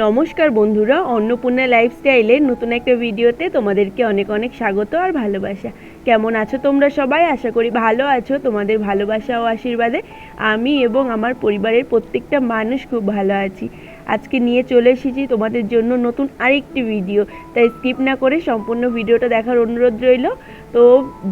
নমস্কার বন্ধুরা, অন্নপূর্ণা লাইফস্টাইলের নতুন একটা ভিডিওতে তোমাদেরকে অনেক অনেক স্বাগত আর ভালোবাসা। কেমন আছো তোমরা সবাই? আশা করি ভালো আছো, তোমাদের ভালোবাসা ও আশীর্বাদে। আমি এবং আমার পরিবারের প্রত্যেকটা মানুষ খুব ভালো আছি। আজকে নিয়ে চলে এসেছি তোমাদের জন্য নতুন আরেকটি ভিডিও। তাই স্কিপ না করে সম্পূর্ণ ভিডিওটা দেখার অনুরোধ রইল। তো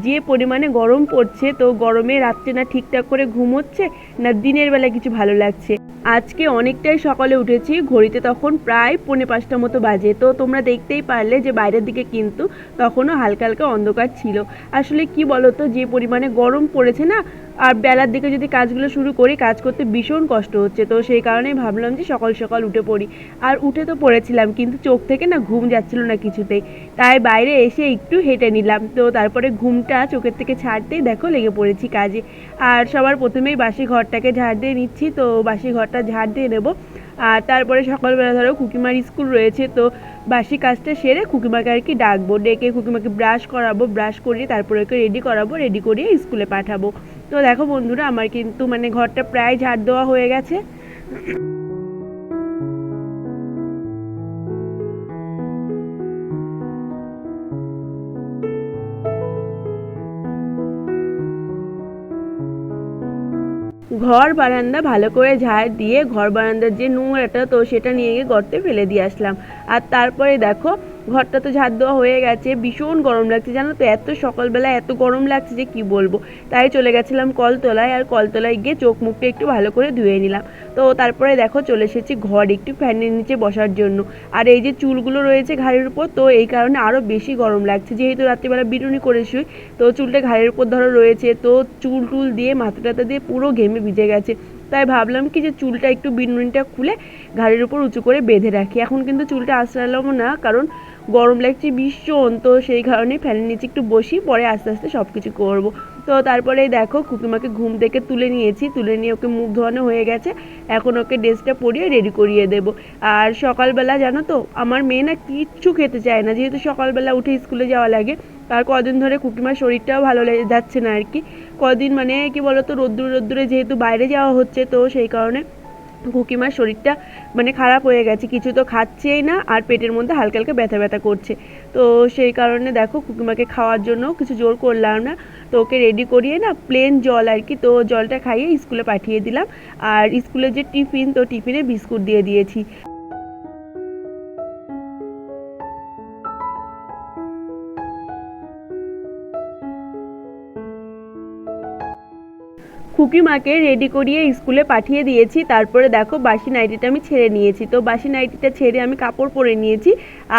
যে পরিমাণে গরম পড়ছে, তো গরমে রাত্রে না ঠিকঠাক করে ঘুমোচ্ছে, না দিনের বেলা কিছু ভালো লাগছে? আজকে অনেকটাই সকালে উঠেছি, ঘড়িতে তখন প্রায় পৌনে পাঁচটা মতো বাজে। তো তোমরা দেখতেই পারলে যে বাইরের দিকে কিন্তু তখনও হালকা হালকা অন্ধকার ছিল। আসলে কি বলতো, যে পরিমাণে গরম পড়েছে না আর বেলার দিকে যদি কাজগুলো শুরু করি, কাজ করতে ভীষণ কষ্ট হচ্ছে। তো সেই কারণেই ভাবলাম যে সকাল সকাল উঠে পড়ি। আর উঠে তো পড়েছিলাম, কিন্তু চোখ থেকে না ঘুম যাচ্ছিল না কিছুতেই। তাই বাইরে এসে একটু হেঁটে নিলাম। তো তারপরে ঘুমটা চোখের থেকে ছাড়তেই দেখো লেগে পড়েছি কাজে। আর সবার প্রথমেই বাসি ঘরটাকে ঝাড় দিয়ে নিচ্ছি। তো বাসি ঘরটা ঝাড় দিয়ে নেব। আর তারপরে সকালবেলা ধরো কুকিমার স্কুল রয়েছে, তো বাসি কাজটা সেরে কুকিমাকে আর কি ডাকবো। ডেকে কুকিমাকে ব্রাশ করাবো, ব্রাশ করিয়ে তারপরে ওকে রেডি করাবো, রেডি করিয়ে স্কুলে পাঠাবো। তো দেখো বন্ধুরা, আমার কিন্তু মানে ঘরটা প্রায় ঝাড় দেওয়া হয়ে গেছে। ঘর বারান্দা ভালো করে ঝাড় দিয়ে, ঘর বারান্দার যে নোংরাটা, তো সেটা নিয়ে গিয়ে গর্তে ফেলে দিয়ে আসলাম। আর তারপরে দেখো ঘরটা তো ঝাড় দেওয়া হয়ে গেছে, ভীষণ গরম লাগছে, জানো তো? এত সকালবেলা এত গরম লাগছে যে কি বলব? তাই চলে গেছিলাম কলতলায়, আর কলতলায় গিয়ে চোখ মুখটা একটু ভালো করে ধুয়ে নিলাম। তো তারপরে দেখো চলে এসেছি ঘর একটু ফ্যানের নিচে বসার জন্য। আর এই যে চুলগুলো রয়েছে ঘাড়ের উপর, তো এই কারণে আরও বেশি গরম লাগছে। যেহেতু রাত্রিবেলা বিরুনি করে শুই তো চুলটা ঘাড়ের উপর ধরো রয়েছে, তো চুল টুল দিয়ে মাথা টাথা দিয়ে পুরো ঘেমে ভিজে গেছে। তাই ভাবলাম কি যে চুলটা একটু বিনুনিটা খুলে ঘাড়ের উপর উঁচু করে বেঁধে রাখি। এখন কিন্তু চুলটা আশ্রালাম না, কারণ গরম লাগছে ভীষণ, তো সেই কারণে ফ্যানের নিচে একটু বসি, পরে আস্তে আস্তে সব কিছু করব। তো তারপরে দেখো, কুকিমাকে ঘুম থেকে তুলে নিয়েছি, তুলে নিয়ে ওকে মুখ ধোয়ানো হয়ে গেছে, এখন ওকে ড্রেসটা পরিয়ে রেডি করিয়ে দেব। আর সকালবেলা জানো তো, আমার মেয়ে না কিচ্ছু খেতে চায় না, যেহেতু সকালবেলা উঠে স্কুলে যাওয়া লাগে আর কদিন ধরে কুকিমার শরীরটাও ভালো লে- যাচ্ছে না আর কি। কদিন মানে কি বলতো, রোদ্দুরে রোদ্দুরে যেহেতু বাইরে যাওয়া হচ্ছে, তো সেই কারণে কুকিমার শরীরটা মানে খারাপ হয়ে গেছে, কিছু তো খাচ্ছেই না আর পেটের মধ্যে হালকা হালকা ব্যথা ব্যথা করছে। তো সেই কারণে দেখো কুকিমাকে খাওয়ার জন্য কিছু জোর করলাম না। তো ওকে রেডি করিয়ে না প্লেন জল আর কি, তো জলটা খাইয়ে স্কুলে পাঠিয়ে দিলাম। আর স্কুলের যে টিফিন, তো টিফিনে বিস্কুট দিয়ে দিয়েছি। খুকিমাকে রেডি করিয়ে স্কুলে পাঠিয়ে দিয়েছি। তারপরে দেখো বাসি নাইটিটা আমি ছেড়ে নিয়েছি। তো বাসি নাইটিটা ছেড়ে আমি কাপড় পরে নিয়েছি।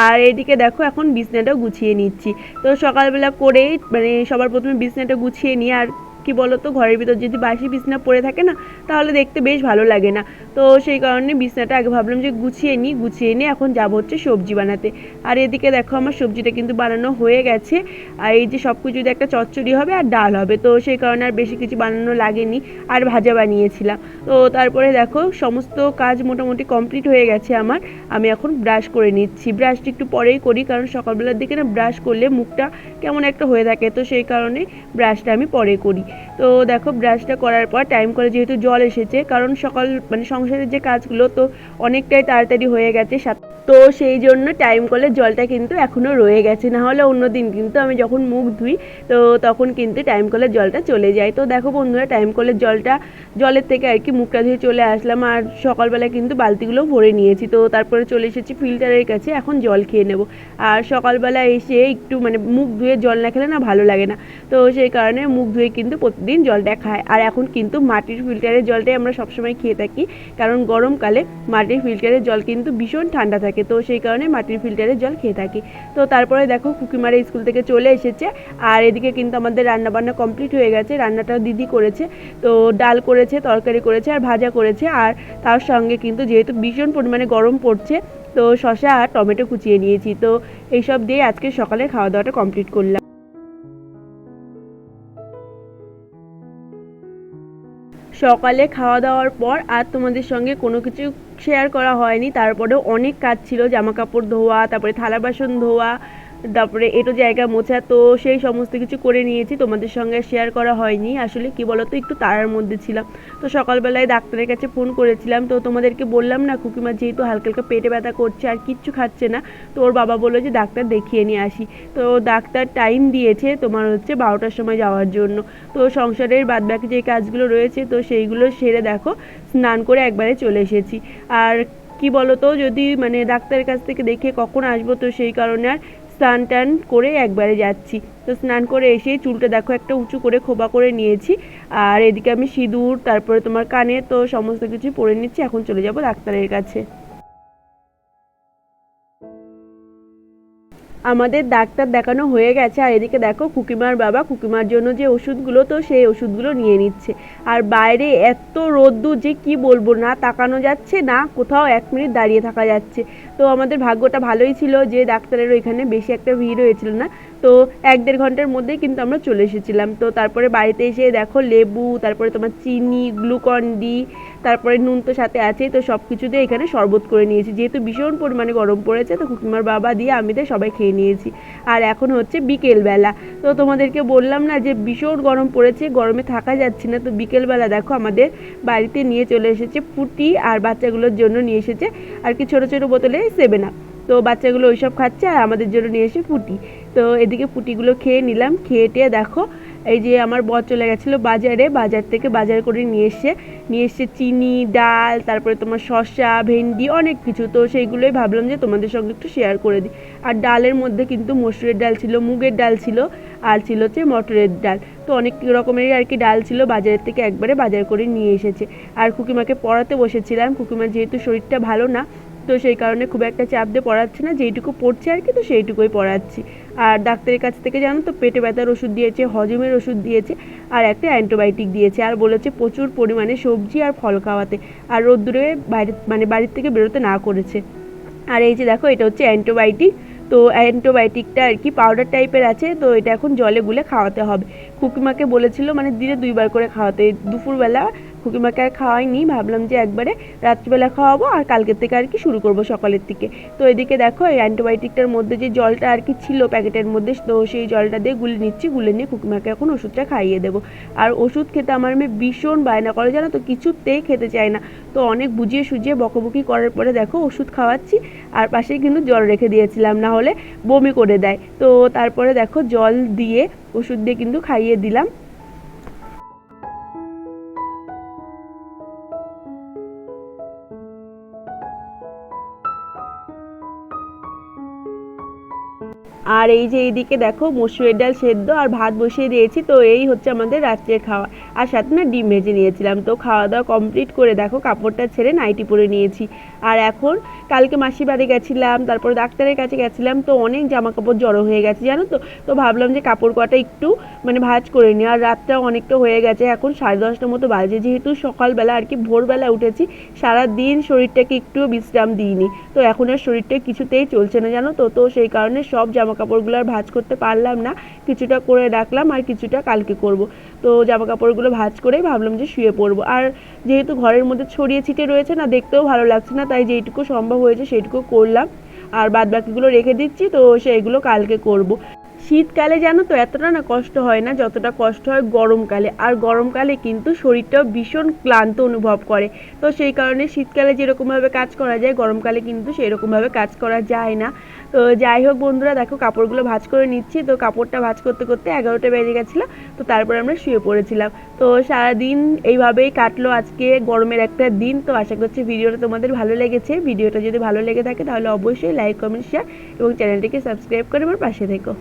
আর এদিকে দেখো এখন বিছনাটা গুছিয়ে নিচ্ছি। তো সকালবেলা করেই মানে সবার প্রথমে বিছনাটা গুছিয়ে নিয়ে আর কি বলতো, ঘরের ভিতর যদি বাসি বিছনা পড়ে থাকে না, তাহলে দেখতে বেশ ভালো লাগে না। তো সেই কারণে বিছনাটা আগে ভাবলাম যে গুছিয়ে নিই, গুছিয়ে নিয়ে এখন যাব হচ্ছে সবজি বানাতে। আর এদিকে দেখো আমার সবজিটা কিন্তু বানানো হয়ে গেছে। আর এই যে সব কিছু যদি একটা চচ্চড়ি হবে আর ডাল হবে। তো সেই কারণে আর বেশি কিছু বানানো লাগেনি, আর ভাজা বানিয়েছিলাম। তো তারপরে দেখো সমস্ত কাজ মোটামুটি কমপ্লিট হয়ে গেছে আমার। আমি এখন ব্রাশ করে নিচ্ছি। ব্রাশটা একটু পরেই করি, কারণ সকালবেলার দিকে না ব্রাশ করলে মুখটা কেমন একটা হয়ে থাকে। তো সেই কারণে ব্রাশটা আমি পরে করি। তো দেখো ব্রাশটা করার পর টাইম করে যেহেতু জল এসেছে, কারণ সকাল মানে সংসারের যে কাজগুলো, তো অনেকটাই তাড়াতাড়ি হয়ে গেছে, সাত- তো সেই জন্য টাইম কলের জলটা কিন্তু এখনও রয়ে গেছে। না হলে অন্য দিন কিন্তু আমি যখন মুখ ধুই, তো তখন কিন্তু টাইম কলের জলটা চলে যায়। তো দেখো বন্ধুরা টাইম কলের জলটা, জলের থেকে আর কি মুখটা ধুয়ে চলে আসলাম। আর সকালবেলা কিন্তু বালতিগুলো ভরে নিয়েছি। তো তারপরে চলে এসেছি ফিল্টারের কাছে, এখন জল খেয়ে নেব। আর সকালবেলা এসে একটু মানে মুখ ধুয়ে জল না খেলে না ভালো লাগে না। তো সেই কারণে মুখ ধুয়ে কিন্তু প্রতিদিন জলটা খায় আর এখন কিন্তু মাটির ফিল্টারের জলটাই আমরা সবসময় খেয়ে থাকি। কারণ গরমকালে মাটির ফিল্টারের জল কিন্তু ভীষণ ঠান্ডা থাকে। তো সেই কারণে মাটির ফিল্টারের জল খেয়ে থাকি। তো তারপরে দেখো কুকিমারা স্কুল থেকে চলে এসেছে। আর এদিকে কিন্তু আমাদের রান্না বান্না কমপ্লিট হয়ে গেছে। রান্নাটাও দিদি করেছে। তো ডাল করেছে, তরকারি করেছে আর ভাজা করেছে। আর তার সঙ্গে কিন্তু যেহেতু ভীষণ পরিমাণে গরম পড়ছে, তো শসা আর টমেটো কুচিয়ে নিয়েছি। তো এইসব দিয়ে আজকে সকালে খাওয়া দাওয়াটা কমপ্লিট করলাম। সকালে খাওয়া দাওয়ার পর আর তোমাদের সঙ্গে কোনো কিছু শেয়ার করা হয়নি। তারপরেও অনেক কাজ ছিল জামা কাপড় ধোয়া তারপরে থালা বাসন ধোয়া তারপরে এটো জায়গা মোছা, তো সেই সমস্ত কিছু করে নিয়েছি। তোমাদের সঙ্গে শেয়ার করা হয়নি। আসলে কি বলতো, একটু তারার মধ্যে ছিলাম। তো সকালবেলায় ডাক্তারের কাছে ফোন করেছিলাম। তো তোমাদেরকে বললাম না, কুকিমা যেহেতু হালকা হালকা পেটে ব্যথা করছে, আর কিচ্ছু খাচ্ছে না, তো ওর বাবা বলল যে, ডাক্তার দেখিয়ে নিয়ে আসি। তো ডাক্তার টাইম দিয়েছে তোমার হচ্ছে বারোটার সময় যাওয়ার জন্য। তো সংসারের বাদবাকি যে কাজগুলো রয়েছে, তো সেইগুলো সেরে দেখো, স্নান করে একবারে চলে এসেছি। আর কি বলতো, যদি মানে ডাক্তারের কাছ থেকে দেখে কখন আসব, তো সেই কারণে আর স্নান টান করে একবারে যাচ্ছি। তো স্নান করে এসে চুলটা দেখো একটা উঁচু করে খোপা করে নিয়েছি। আর এদিকে আমি সিঁদুর, তারপরে তোমার কানে তো সমস্ত কিছু পরে নিচ্ছি, এখন চলে যাব ডাক্তারের কাছে। আমাদের ডাক্তার দেখানো হয়ে গেছে, আর এদিকে দেখো কুকিমার বাবা, কুকিমার জন্য যে ওষুধগুলো, তো সেই ওষুধগুলো নিয়ে নিচ্ছে। আর বাইরে এত রোদ্দুর যে কি বলব, না তাকানো যাচ্ছে, না কোথাও এক মিনিট দাঁড়িয়ে থাকা যাচ্ছে। তো আমাদের ভাগ্যটা ভালোই ছিল যে ডাক্তারের ওইখানে বেশি একটা ভিড় হয়েছিল না। তো এক দেড় ঘণ্টার মধ্যেই কিন্তু আমরা চলে এসেছিলাম। তো তারপরে বাড়িতে এসে দেখো লেবু, তারপরে তোমার চিনি, গ্লুকন ডি, তারপরে নুন তো সাথে আছে তো সব কিছু দিয়ে এখানে শরবত করে নিয়েছি। যেহেতু ভীষণ পরিমাণে গরম পড়েছে, তো কুকিমার বাবা দিয়ে আমি দিয়ে সবাই খেয়ে নিয়েছি। আর এখন হচ্ছে বিকেলবেলা। তো তোমাদেরকে বললাম না যে ভীষণ গরম পড়েছে, গরমে থাকা যাচ্ছে না। তো বিকেলবেলা দেখো আমাদের বাড়িতে নিয়ে চলে এসেছে ফুটি আর বাচ্চাগুলোর জন্য নিয়ে এসেছে। আর কি ছোটো ছোটো বোতলে সেভেন আপ। তো বাচ্চাগুলো ওইসব খাচ্ছে আর আমাদের জন্য নিয়ে এসে ফুটি তো এদিকে ফুটিগুলো খেয়ে নিলাম। খেয়ে টেয়ে দেখো, এই যে আমার বর চলে গেছিল বাজারে, বাজার থেকে বাজার করে নিয়ে এসে নিয়ে এসে চিনি, ডাল, তারপরে তোমার শসা, ভেন্ডি, অনেক কিছু। তো সেইগুলোই ভাবলাম যে তোমাদের সঙ্গে একটু শেয়ার করে দিই। আর ডালের মধ্যে কিন্তু মসুরের ডাল ছিল, মুগের ডাল ছিল, আর ছিল হচ্ছে মটরের ডাল। তো অনেক রকমেরই আর কি ডাল ছিল, বাজারের থেকে একবারে বাজার করে নিয়ে এসেছে। আর কুকিমাকে পড়াতে বসেছিলাম। কুকিমার যেহেতু শরীরটা ভালো না তো সেই কারণে খুব একটা চাপ দিয়ে পড়াচ্ছি না, যেইটুকু পড়ছে আর কি, তো সেইটুকুই পড়াচ্ছি। আর ডাক্তারের কাছ থেকে জানো তো, পেটে ব্যথার ওষুধ দিয়েছে, হজমের ওষুধ দিয়েছে, আর একটা অ্যান্টিবায়োটিক দিয়েছে, আর বলেছে প্রচুর পরিমাণে সবজি আর ফল খাওয়াতে, আর রোদ্দুরে বাইরে মানে বাড়ির থেকে বেরোতে না করেছে। আর এই যে দেখো, এটা হচ্ছে অ্যান্টিবায়োটিক, তো অ্যান্টিবায়োটিকটা আর কি পাউডার টাইপের আছে, তো এটা এখন জলে গুলে খাওয়াতে হবে। খুকিমাকে বলেছিল মানে দিনে দুইবার করে খাওয়াতে, দুপুরবেলা খুকিমাকে আর খাওয়াইনি, ভাবলাম যে একবারে রাত্রিবেলা খাওয়াবো আর কালকের থেকে আর কি শুরু করব সকালের থেকে তো এদিকে দেখো, এই অ্যান্টিবায়োটিকটার মধ্যে যে জলটা আর কি ছিল প্যাকেটের মধ্যে, তো সেই জলটা দিয়ে গুলে নিচ্ছি, গুলে নিয়ে খুকিমাকে এখন ওষুধটা খাইয়ে দেবো। আর ওষুধ খেতে আমার মেয়ে ভীষণ বায়না করে, জানো তো, কিছুতেই খেতে চায় না। তো অনেক বুঝিয়ে সুঝিয়ে বকবকি করার পরে দেখো, ওষুধ খাওয়াচ্ছি আর পাশেই কিন্তু জল রেখে দিয়েছিলাম, না হলে বমি করে দেয়। তো তারপরে দেখো, জল দিয়ে ওষুধ দিয়ে কিন্তু খাইয়ে দিলাম। আর এই যে এইদিকে দেখো মসুরের ডাল সেদ্ধ আর ভাত বসিয়ে দিয়েছি, তো এই হচ্ছে আমাদের রাত্রের খাওয়া আর সাথে না ডিম ভেজে নিয়েছিলাম। তো খাওয়া দাওয়া কমপ্লিট করে দেখো, কাপড়টা ছেড়ে নাইটি পরে নিয়েছি। আর এখন কালকে মাসি বাড়ি গেছিলাম, তারপর ডাক্তারের কাছে গেছিলাম, তো অনেক জামা কাপড় জড়ো হয়ে গেছে, জানো তো? তো ভাবলাম যে কাপড় কটা একটু মানে ভাঁজ করে নিই। আর রাতটা অনেকটা হয়ে গেছে, এখন সাড়ে দশটার মতো বাজে। যেহেতু সকালবেলা আর কি ভোরবেলা উঠেছি সারা দিন শরীরটাকে একটুও বিশ্রাম দিইনি। তো এখন আর শরীরটা কিছুতেই চলছে না, জানো তো? তো সেই কারণে সব জামা কাপড়গুলো আর ভাঁজ করতে পারলাম না। কিছুটা করে রাখলাম, আর কিছুটা কালকে করব। তো জামা কাপড়গুলো ভাঁজ করেই ভাবলাম যে শুয়ে পড়ব। আর যেহেতু ঘরের মধ্যে ছড়িয়ে ছিটে রয়েছে না, দেখতেও ভালো লাগছে না, তাই যেইটুকু সম্ভব হয়েছে সেটুকু করলাম। আর বাদ বাকিগুলো রেখে দিচ্ছি, তো সেইগুলো কালকে করব। শীতকালে জানো তো, এতটা না কষ্ট হয় না, যতটা কষ্ট হয় গরমকালে। আর গরমকালে কিন্তু শরীরটাও ভীষণ ক্লান্ত অনুভব করে। তো সেই কারণে শীতকালে যেরকমভাবে কাজ করা যায়, গরমকালে কিন্তু সেরকমভাবে কাজ করা যায় না। তো যাই হোক বন্ধুরা, দেখো কাপড়গুলো ভাঁজ করে নিচ্ছি। তো কাপড়টা ভাঁজ করতে করতে এগারোটা বেজে গেছিল, তো তারপরে আমরা শুয়ে পড়েছিলাম। তো সারাদিন এইভাবেই কাটলো আজকে গরমের একটা দিন। তো আশা করছি ভিডিওটা তোমাদের ভালো লেগেছে। ভিডিওটা যদি ভালো লেগে থাকে তাহলে অবশ্যই লাইক, কমেন্ট শেয়ার এবং চ্যানেলটিকে সাবস্ক্রাইব করে আমার পাশে থেকো।